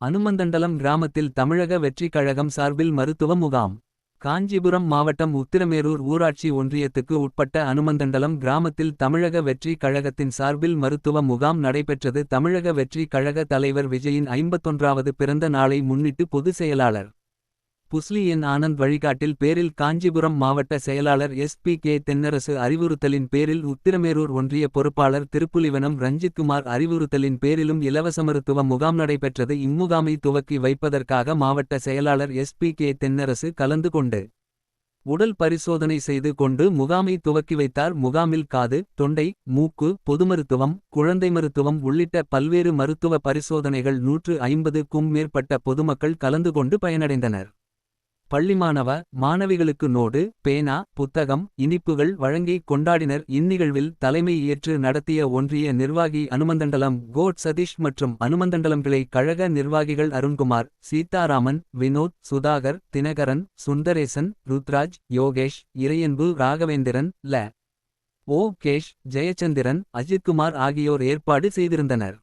அனுமந்தண்டலம் கிராமத்தில் தமிழக வெற்றி கழகம் சார்பில் மருத்துவ முகாம். காஞ்சிபுரம் மாவட்டம் உத்திரமேரூர் ஊராட்சி ஒன்றியத்துக்கு உட்பட்ட அனுமந்தண்டலம் கிராமத்தில் தமிழக வெற்றி கழகத்தின் சார்பில் மருத்துவ முகாம் நடைபெற்றது. தமிழக வெற்றி கழக தலைவர் விஜயின் ஐம்பத்தொன்றாவது பிறந்த நாளை முன்னிட்டு பொதுச் செயலாளர் புஸ்லி என் ஆனந்த் வழிகாட்டில் பேரில் காஞ்சிபுரம் மாவட்ட செயலாளர் எஸ். பி. கே. தென்னரசு அறிவுறுத்தலின் பேரில் உத்திரமேரூர் ஒன்றிய பொறுப்பாளர் திருப்புலிவனம் ரஞ்சித்குமார் அறிவுறுத்தலின் பேரிலும் இலவச மருத்துவ முகாம் நடைபெற்றது. இம்முகாமை துவக்கி வைப்பதற்காக மாவட்ட செயலாளர் எஸ். பி. கே. தென்னரசு கலந்து கொண்டு உடல் பரிசோதனை செய்து கொண்டு முகாமை துவக்கி வைத்தார். முகாமில் காது தொண்டை மூக்கு பொது மருத்துவம் குழந்தை மருத்துவம் உள்ளிட்ட பல்வேறு மருத்துவ பரிசோதனைகள் நூற்று ஐம்பதுக்கும் மேற்பட்ட பொதுமக்கள் கலந்து கொண்டு பயனடைந்தனர். பள்ளி மாணவ மாணவிகளுக்கு நோடு பேனா புத்தகம் இனிப்புகள் வழங்கி கொண்டாடினர். இந்நிகழ்வில் தலைமை ஏற்று நடத்திய ஒன்றிய நிர்வாகி அனுமந்தண்டலம் கோட் சதீஷ் மற்றும் அனுமந்தண்டலம் கிளை கழக நிர்வாகிகள் அருண்குமார் சீதாராமன் வினோத் சுதாகர் தினகரன் சுந்தரேசன் ருத்ராஜ் யோகேஷ் இறையன்பு ராகவேந்திரன் ல. ஓ. கேஷ் ஜெயச்சந்திரன் அஜித்குமார் ஆகியோர் ஏற்பாடு செய்திருந்தனர்.